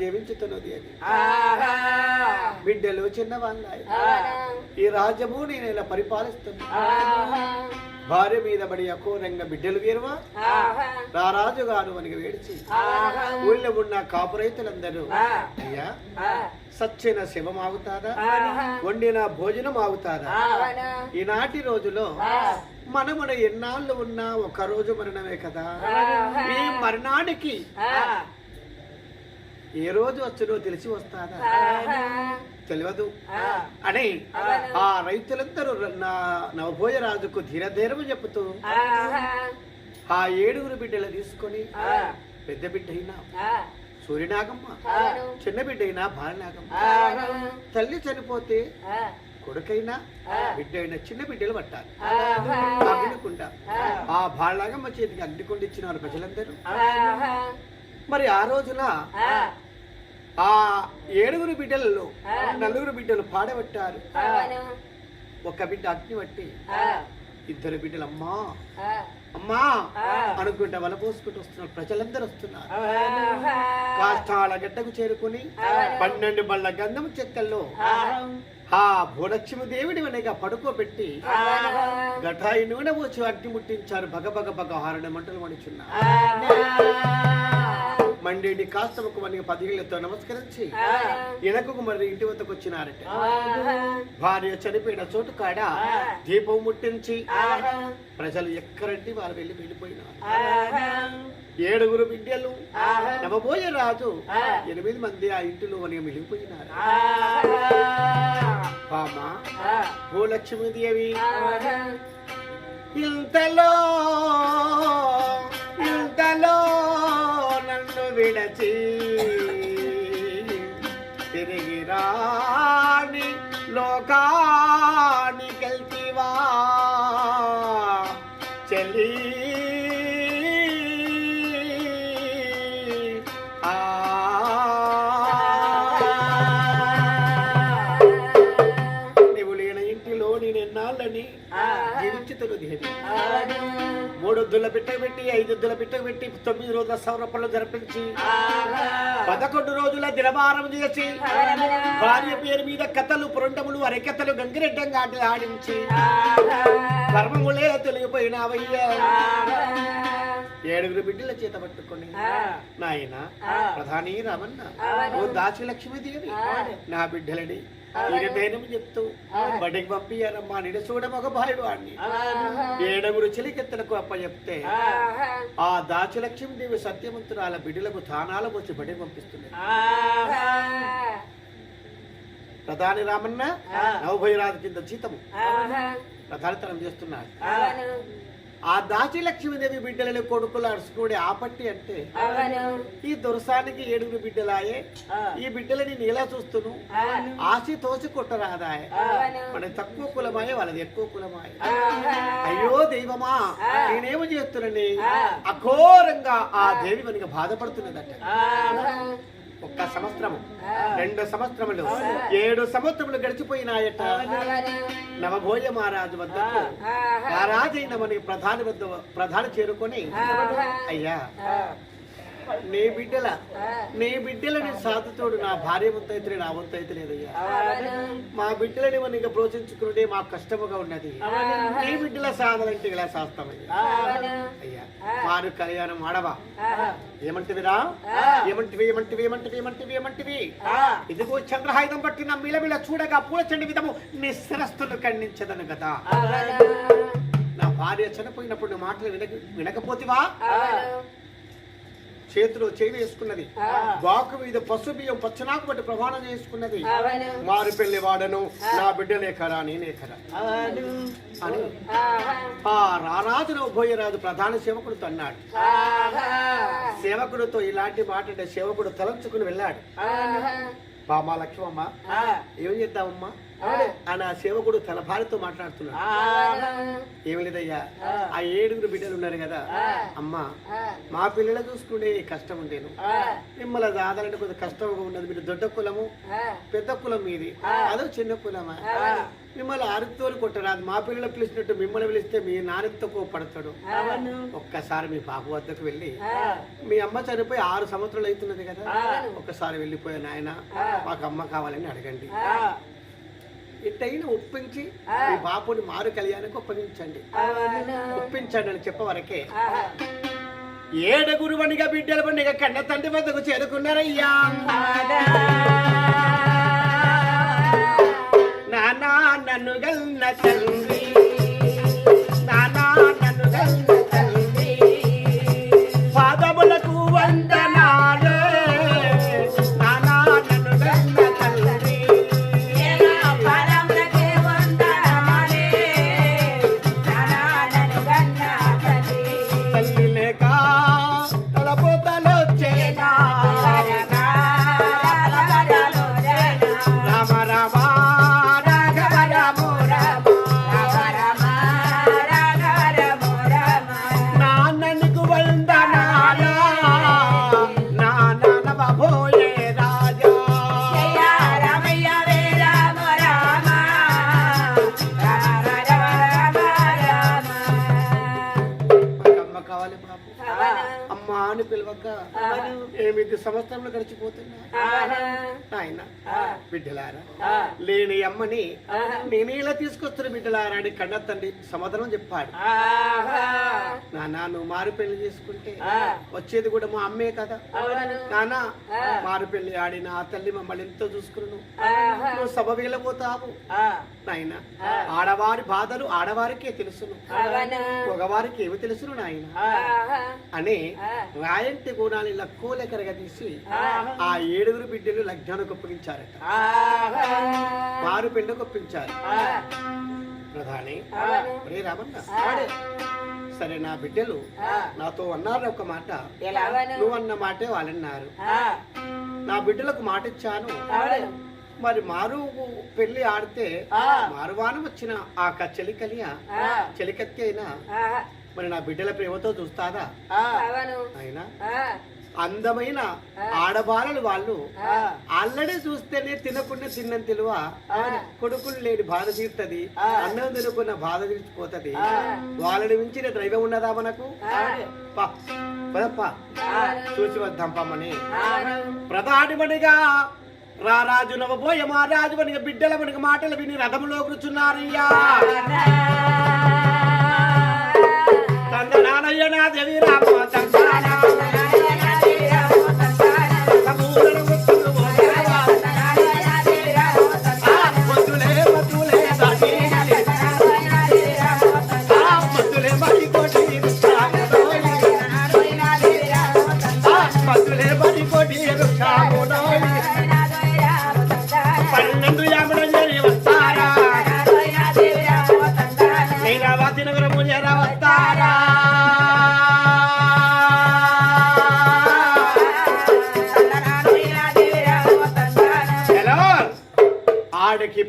జీవించుతున్నది అని. బిడ్డలు చిన్నవాళ్ళ ఈ రాజ్యము నేను ఇలా పరిపాలిస్తున్నా. భార్య మీద బడి అఘోరంగా బిడ్డలు వీరవా? రారాజు గారు అని వేడిచి ఊళ్ళో ఉన్న కాపు రైతులందరూ అయ్యా సచ్చిన శవం ఆగుతాదా? వండిన భోజనం ఆగుతాదా? ఈనాటి రోజులో మనమున ఎన్నాళ్ళు ఉన్నా ఒక రోజు మరణమే కదా. ఈ మరణానికి ఏ రోజు వచ్చునో తెలిసి వస్తాదా? తెలియదు. అని ఆ. రైతులందరూ నా నవభోజ రాజుకు ధీరధీరము చెబుతూ ఆ ఏడుగురు బిడ్డలు తీసుకొని పెద్ద బిడ్డ అయినా సూర్యనాగమ్మ చిన్న బిడ్డ అయినా బాలనాగమ్మ తల్లి చనిపోతే కొడుకైనా బిడ్డ అయినా చిన్న బిడ్డలు పట్టాలి. అగ్నికుండ ఆ. బాలనాగమ్మ చేతికి అగ్నికుండ ఇచ్చినారు ప్రజలందరూ. మరి ఆ రోజున ఆ. ఏడుగురు బిడ్డలలో నలుగురు బిడ్డలు పాడబట్టారు. ఒక బిడ్డ అగ్ని పట్టి ఇద్దరు బిడ్డలు అమ్మా అమ్మా అనుకుంటా వల పోసుకుంటూ వస్తున్నారు. ప్రజలందరూ వస్తున్నారు. కాష్టాల గడ్డకు చేరుకుని పన్నెండు బళ్ళ గంధము చెక్కల్లో ఆ. భూలక్ష్మి దేవుడి వెనక పడుకోబెట్టి గఠాయి నూనె పోసి అగ్ని ముట్టించారు. భగ భగ భగ హారణ మంటలు మణిచున్నారు. మండేటి కాస్తవకు మనకి పదిహేళ్ళతో నమస్కరించి వెనకకు మరి ఇంటి వద్దకు వచ్చినారట. భార్య చనిపోయిన చోటు కాడ దీపం ముట్టించి ప్రజలు ఎక్కరంటే వారు వెళ్ళి వెళ్ళిపోయినారు. ఏడుగురు బిడ్డలు నవబోయే రాజు ఎనిమిది మంది ఆ ఇంటిలో మిగిలిపోయినారు. బామ్మ భూలక్ష్మీదేవి ఇంతలో విడచి తిరిగి రాని లోకా ఎద్దుల పిట్టకు పెట్టి ఐదొద్దుల పిట్టకు పెట్టి తొమ్మిది రోజుల సౌరపళ్ళు జరిపించి పదకొండు రోజుల దినభారం చేసి భార్య పేరు మీద కథలు పురంటములు అరికథలు గంగిరెడ్డంగా ఆటలు ఆడించి కర్మములే తొలగిపోయినావయ్యా ఏడుగురు బిడ్డల చేత పట్టుకొని నాయన ప్రధాని రామన్న ఓ దాచి లక్ష్మీదేవి నా బిడ్డలని ఈయనదైనం చెప్తూ బడికి పంపియారమ్మా నిడ చూడమ ఒక భార్య వాడిని ఏడుగురు చెలికెత్తలకు అప్ప చెప్తే ఆ దాచి లక్ష్మీదేవి సత్యవంతురాల బిడ్డలకు తానాలు వచ్చి బడికి పంపిస్తుంది. ప్రధాని రామన్న నవభైరాజు కింద జీతము ప్రధానితనం చేస్తున్నాడు ఆ దాచి లక్ష్మీదేవి బిడ్డలని కొడుకులు అరుచుకునే ఆపట్టి అంటే ఈ దురసానికి ఏడుగురు బిడ్డలాయే. ఈ బిడ్డలని నీలా చూస్తును. ఆశ తోసి కొట్టరాదాయే. మన తక్కువ కులమాయే వాళ్ళది ఎక్కువ కులమాయే. అయ్యో దైవమా నేనేమో చేస్తున్నాని? అఘోరంగా ఆ దేవి మనకి బాధపడుతున్నదట. ఒక్క సంవత్సరము. రెండు సంవత్సరములు. ఏడు సంవత్సరములు గడిచిపోయినాయట. నవభోజ మహారాజు వద్దకు ఆ రాజైన మనకి ప్రధాని వద్ద ప్రధాని చేరుకొని అయ్యా. నీ బిడ్డల నీ బిడ్డలని సాధుతోడు నా భార్య వంతైతే నా వంతైతే లేదయ్యా. మా బిడ్డలని మనకి ప్రోత్సహించుకుంటే మాకు కష్టముగా ఉన్నది. నీ బిడ్డల సాధనంటే ఇలా శాస్త్రమయ్యా అయ్యా వారు కళ్యాణం ఆడవా? ఏమంటివిరా? ఏమంటివి ఏమంటివి ఏమంటివి ఏమంటివి ఏమంటివి? ఇదిగో చంద్రహాయుధం పట్టిన మిలమిల చూడగా పూలచండి విధము నీ శిరస్సును ఖండించదను కదా. నా భార్య చనిపోయినప్పుడు నువ్వు మాటలు వినక వినకపోతివా? చేతిలో చేయి వేసుకున్నది. వాకు మీద పసు బియ్యం పచ్చనాకు బట్టి ప్రమాణం చేసుకున్నది. మారు పెళ్ళి వాడను. నా బిడ్డలే కరా నేనే కరా. అని. ఆ. రారాజు భోయరాజు ప్రధాన సేవకుడితో అన్నాడు సేవకుడితో ఇలాంటి మాట అంటే సేవకుడు తలంచుకుని వెళ్ళాడు. బామా లక్ష్మమ్మ ఏం చేద్దామమ్మా? ఆ నా సేవకుడు తన భార్యతో మాట్లాడుతున్నాడు. ఏమి లేదయ్యా? ఆ. ఏడుగురు బిడ్డలు ఉన్నారు కదా. అమ్మా మా పిల్లలు చూసుకుంటే కష్టం ఉండేను. మిమ్మల్ని దాదాలంటే కొంచెం కష్టంగా ఉన్నది. మీరు దొడ్డ కులము పెద్ద కులం మీది. అదో చిన్న కులమా? మిమ్మల్ని ఆరుతోని కొట్టరాదు. మా పిల్లలు పిలిచినట్టు మిమ్మల్ని పిలిస్తే మీ నాన్నతో కోపడతాడు. ఒక్కసారి మీ పాప వద్దకు వెళ్ళి మీ అమ్మ చనిపోయి ఆరు సంవత్సరాలు అవుతున్నది కదా. ఒక్కసారి వెళ్ళిపోయా నాయన మాకు అమ్మ కావాలని అడగండి. ఇట్టయిన ఒప్పించి మీ బాపుని మారు కళ్యాణానికి ఒప్పించండి ఒప్పించండి అని చెప్పవరకే ఏడుగురు వనిగా బిడ్డల పండుగ కన్న తండ్రి వద్దకు చేరుకున్నారయ్యా. నానా నన్ను గన్న తండ్రి కావాలి బాబు. అమ్మ అని పిలవక ఎనిమిది సంవత్సరంలో గడిచిపోతున్నా నాయన బిడ్డలారా లేని అమ్మని నేనే ఇలా తీసుకొస్తున్న బిడ్డలారా అని కన్న తండ్రి సమాధానం చెప్పాడు. నాన్న నువ్వు మారు పెళ్ళి చేసుకుంటే వచ్చేది కూడా మా అమ్మే కదా. నాన్న మారు పెళ్ళి ఆడిన ఆ తల్లి మమ్మల్ని ఎంతో చూసుకున్నాను. నువ్వు సభ వెళ్ళబోతావు నాయన ఆడవారి బాధలు ఆడవారికే తెలుసును. మగవారికి ఏమి తెలుసును నాయన? అని రాయంటి గుణాలు ఇలా కూలెకరగా తీసి ఆ. ఏడుగురు బిడ్డలు లగ్నానికి ఒప్పగించారట మారు పెళ్ళికి ఒప్పించారు ప్రధాని రామన్న సరే నా బిడ్డలు నాతో అన్నారు ఒక మాట. నువ్వు అన్న మాటే వాళ్ళన్నారు. నా బిడ్డలకు మాట ఇచ్చాను. మరి మారు పెళ్ళి ఆడితే మారువానం వచ్చిన ఆ క- చెలికలియ చెలికత్తి అయినా మరి నా బిడ్డల ప్రేమతో చూస్తాదా అయినా? అందమైన ఆడవాళ్ళలు వాళ్ళు అల్లడే చూస్తేనే తినకుండా తిన్నం తెలువ కొడుకులు లేని బాధ తీరుతుంది. అన్నం తినకున్న బాధ తీర్చిపోతుంది. వాళ్ళని మించిన దైవం ఉన్నదా మనకు? చూసి వద్దాం పమ్మని ప్రధానిమణిగా రారాజు నవబోయ మా రాజు మనకి బిడ్డల మనకి మాటలు విని రథములో కూర్చున్నారయ్యా. తండ్రి నా దేవి రామ తండ్రి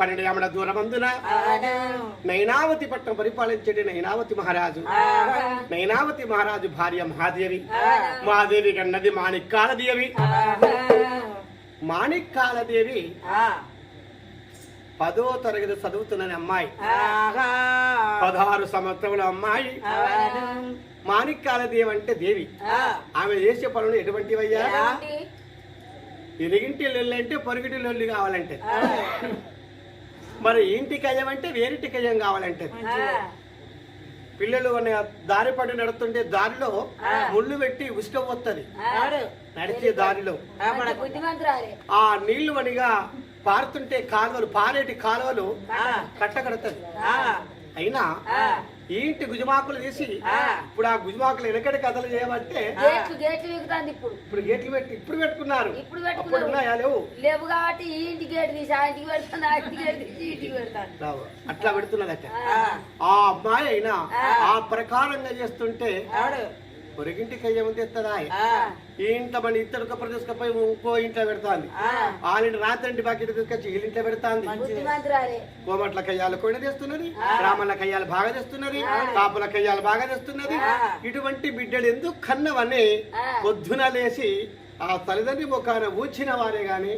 పన్నెండు యామడ దూరమందున నైనావతి పట్టణం పరిపాలించేటి నైనావతి మహారాజు. నైనావతి మహారాజు భార్య మహాదేవి మహాదేవి కన్నది మాణిక్కాలదేవి. మాణిక్కాలదేవి పదో తరగతి చదువుతున్న అమ్మాయి. పదహారు సంవత్సరముల అమ్మాయి. మాణిక్కాలదేవి అంటే దేవి. ఆమె చేసే పనులు ఎటువంటివయ్యా? ఎదిగింటి లొల్లి అంటే పొరుగిటి లొల్లి కావాలంటే. మరి ఇంటి కయ్యం అంటే వేరింటి కయ్యం కావాలంటే. పిల్లలు దారి పడి నడుస్తుంటే దారిలో ముళ్ళు పెట్టి ఉసుక పోతుంది నడిచే దారిలో. ఆ నీళ్ళు వనిగా పారుతుంటే కాలువలు పారేటి కాలువలు కట్టకడతది అయినా ఈ ఇంటి గుజమాకులు తీసి? ఇప్పుడు ఆ గుజమాకులు వెనకటి కథలు చేయమంటే గేట్లు విగుతుంది ఇప్పుడు. ఇప్పుడు గేట్లు పెట్టి ఇప్పుడు పెట్టుకున్నారు. ఇప్పుడు ఉన్నాయా లేవు? లేవు కాబట్టి ఈ ఇంటి గేట్ తీసి ఆ ఇంటికి పెడతాను ఆ ఇంటికి గేట్ తీసి ఇంటికి పెడతాను. అట్లా పెడుతున్నదట. ఆ. అమ్మాయి అయినా ఆ. ప్రకారంగా చేస్తుంటే పొరిగింటి కయ్య ముందు ఎత్తదా ఈ ఇంట్లో మన ఇద్దరు కప్పలు తీసుకుపోయి ఇంకో ఇంట్లో పెడతాంది. వాళ్ళని రాత్రంటి బాకెట్ తీసుకొచ్చి వీళ్ళ ఇంట్లో పెడతాంది. కోమట్ల కయ్యాలు కూడా తెస్తున్నది రామల కయ్యాలు బాగా తెస్తున్నది కాపుల కయ్యాలు బాగా తెస్తున్నది. ఇటువంటి బిడ్డలు ఎందుకు కన్నవని పొద్దున లేచి ఆ తల్లిదండ్రి ముఖాన ఊచిన వారే గాని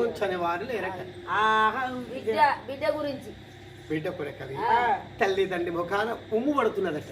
ఊంచని వారు లేరట. ఆహా, బిడ్డ గురించి. బిడ్డ తల్లిదండ్రి ముఖాన ఉమ్ము పడుతున్నదట.